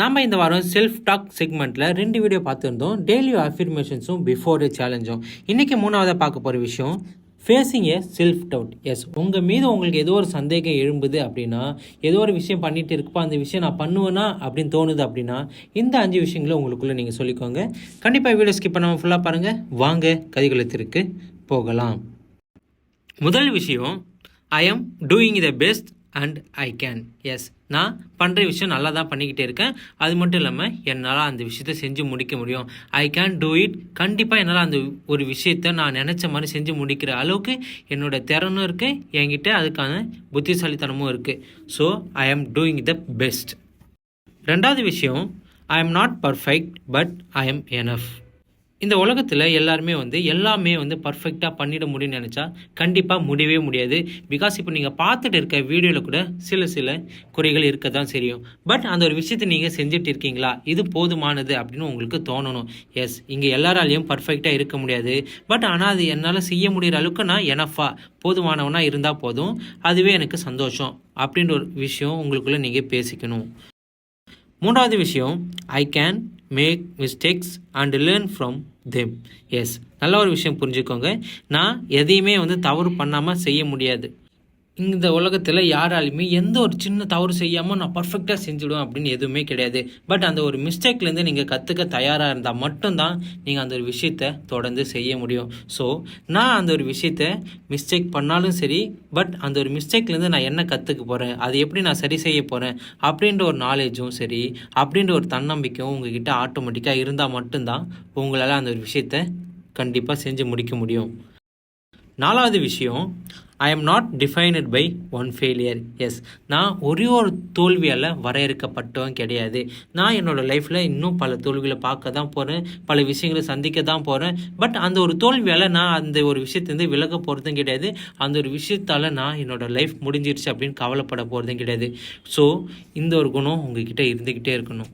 நாம் இந்த வாரம் செல்ஃப் டாக் செக்மெண்ட்டில் ரெண்டு வீடியோ பார்த்துருந்தோம். டெய்லி அஃபிர்மேஷன்ஸும் பிஃபோர் சேலஞ்சும் இன்றைக்கி மூணாவதாக பார்க்க போகிற விஷயம் facing a self doubt yes உங்கள் மீது உங்களுக்கு ஏதோ ஒரு சந்தேகம் எழும்புது அப்படின்னா ஏதோ ஒரு விஷயம் பண்ணிகிட்டு இருக்குப்பா அந்த விஷயம் நான் பண்ணுவேனா அப்படின்னு தோணுது அப்படின்னா இந்த அஞ்சு விஷயங்களை உங்களுக்குள்ளே நீங்கள் சொல்லிக்கோங்க. கண்டிப்பாக வீடியோ ஸ்கிப் பண்ணாமல் ஃபுல்லாக பாருங்கள் வாங்க கதிகளத்திற்கு போகலாம். முதல் விஷயம் I am doing the best and I can yes நான் பண்ணுற விஷயம் நல்லா தான் பண்ணிக்கிட்டே இருக்கேன். அது மட்டும் இல்லாமல் என்னால் அந்த விஷயத்தை செஞ்சு முடிக்க முடியும். ஐ கேன் டூ இட் கண்டிப்பாக என்னால் அந்த ஒரு விஷயத்தை நான் நினச்ச மாதிரி செஞ்சு முடிக்கிற அளவுக்கு என்னோட திறனும் இருக்குது என்கிட்ட அதுக்கான புத்திசாலித்தனமும் இருக்குது ஸோ ஐ ஆம் டூயிங் த பெஸ்ட் ரெண்டாவது விஷயம் I am not perfect but I am enough இந்த உலகத்தில் எல்லாருமே வந்து எல்லாமே வந்து பர்ஃபெக்டாக பண்ணிட முடியும்னு நினச்சா கண்டிப்பாக முடியவே முடியாது. பிகாஸ் இப்போ நீங்கள் பார்த்துட்டு இருக்க வீடியோவில் கூட சில சில குறைகள் இருக்க தான் தெரியும் பட் அந்த ஒரு விஷயத்தை நீங்கள் செஞ்சுட்டு இருக்கீங்களா? இது போதுமானது அப்படின்னு உங்களுக்கு தோணணும். எஸ் இங்கே எல்லாராலையும் பர்ஃபெக்டாக இருக்க முடியாது. பட் ஆனால் அது என்னால் செய்ய முடிகிற அளவுக்கு நான் எனஃபா போதுமானவனாக இருந்தால் போதும். அதுவே எனக்கு சந்தோஷம் அப்படின்ற ஒரு விஷயம் உங்களுக்குள்ளே நீங்கள் பேசிக்கணும். மூன்றாவது விஷயம் I can make mistakes and learn from them yes நல்ல ஒரு விஷயம் புரிஞ்சுக்கோங்க. நான் எதையுமே வந்து தவறு பண்ணாமல் செய்ய முடியாது. இந்த உலகத்தில் யாராலையுமே எந்த ஒரு சின்ன தவறு செய்யாமல் நான் பர்ஃபெக்டாக செஞ்சுடுவேன் அப்படின்னு எதுவுமே கிடையாது. பட் அந்த ஒரு மிஸ்டேக்லேருந்து நீங்கள் கற்றுக்க தயாராக இருந்தால் மட்டும்தான் நீங்கள் அந்த ஒரு விஷயத்தை தொடர்ந்து செய்ய முடியும். ஸோ நான் அந்த ஒரு விஷயத்தை மிஸ்டேக் பண்ணாலும் சரி பட் அந்த ஒரு மிஸ்டேக்லேருந்து நான் என்ன கற்றுக்க போகிறேன் அது எப்படி நான் சரி செய்ய போகிறேன் அப்படின்ற ஒரு நாலேஜும் சரி அப்படின்ற ஒரு தன்னம்பிக்கையும் உங்ககிட்ட ஆட்டோமேட்டிக்காக இருந்தால் மட்டும்தான் உங்களால் அந்த ஒரு விஷயத்தை கண்டிப்பாக செஞ்சு முடிக்க முடியும். நாலாவது விஷயம் I am not defined by one failure yes நான் ஒரே ஒரு தோல்வியால் வரையறுக்கப்பட்டவன் கிடையாது. நான் என்னோடய லைஃப்பில் இன்னும் பல தோல்விகளை பார்க்க தான் போகிறேன் பல விஷயங்களை சந்திக்க தான் போகிறேன் பட் அந்த ஒரு தோல்வியால் நான் அந்த ஒரு விஷயத்துலேருந்து விலக போகிறதும் கிடையாது. அந்த ஒரு விஷயத்தால் நான் என்னோடய லைஃப் முடிஞ்சிருச்சு அப்படின்னு கவலைப்பட போகிறதும் கிடையாது. ஸோ இந்த ஒரு குணம் உங்ககிட்ட இருந்துக்கிட்டே இருக்கணும்.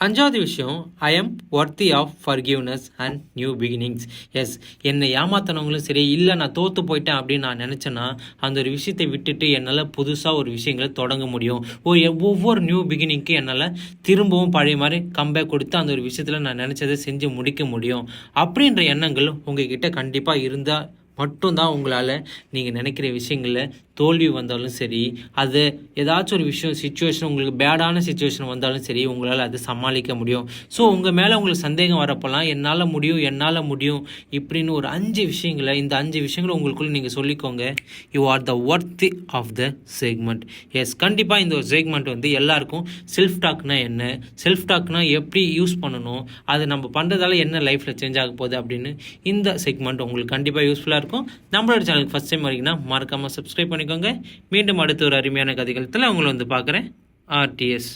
அஞ்சாவது விஷயம் I am worthy of forgiveness and new beginnings yes என்னை ஏமாத்தினவங்களும் சரி இல்லை நான் தோற்று போயிட்டேன் அப்படின்னு நான் நினச்சேன்னா அந்த ஒரு விஷயத்தை விட்டுட்டு என்னால் புதுசாக ஒரு விஷயங்களை தொடங்க முடியும். ஓ ஒவ்வொரு நியூ பிகினிங்க்கு என்னால் திரும்பவும் பழைய மாதிரி கம்பேக் கொடுத்து அந்த ஒரு விஷயத்தில் நான் நினச்சதை செஞ்சு முடிக்க முடியும். அப்படின்ற எண்ணங்கள் உங்ககிட்ட கண்டிப்பாக இருந்தால் மட்டும்தான் உங்களால் நீங்கள் நினைக்கிற விஷயங்களில் தோல்வி வந்தாலும் சரி அது ஏதாச்சும் ஒரு விஷயம் சுச்சுவேஷன் உங்களுக்கு பேடான சுச்சுவேஷன் வந்தாலும் சரி உங்களால் அதை சமாளிக்க முடியும். ஸோ உங்கள் மேலே உங்களுக்கு சந்தேகம் வரப்போலாம் என்னால் முடியும் என்னால் முடியும் இப்படின்னு ஒரு அஞ்சு விஷயங்களை இந்த அஞ்சு விஷயங்களை உங்களுக்குள்ள நீங்கள் சொல்லிக்கோங்க. You are the worth of the segment yes கண்டிப்பாக இந்த ஒரு செக்மெண்ட் வந்து எல்லாருக்கும் செல்ஃப் டாக்னா என்ன? செல்ஃப் டாக்னா எப்படி யூஸ் பண்ணணும்? அது நம்ம பண்ணுறதால என்ன லைஃப்பில் சேஞ்ச் ஆக போகுது அப்படின்னு இந்த செக்மெண்ட் உங்களுக்கு கண்டிப்பாக யூஸ்ஃபுல்லாக இருக்கும். இருக்கும். நம்மளோட சேனலுக்கு ஃபஸ்ட் டைம் வரீங்கன்னா மறக்காமல் சப்ஸ்கிரைப் பண்ணிக்கோங்க. மீண்டும் அடுத்த ஒரு அருமையான கதைகளத்தில் உங்களை வந்து பார்க்குறேன். ஆர்டிஎஸ்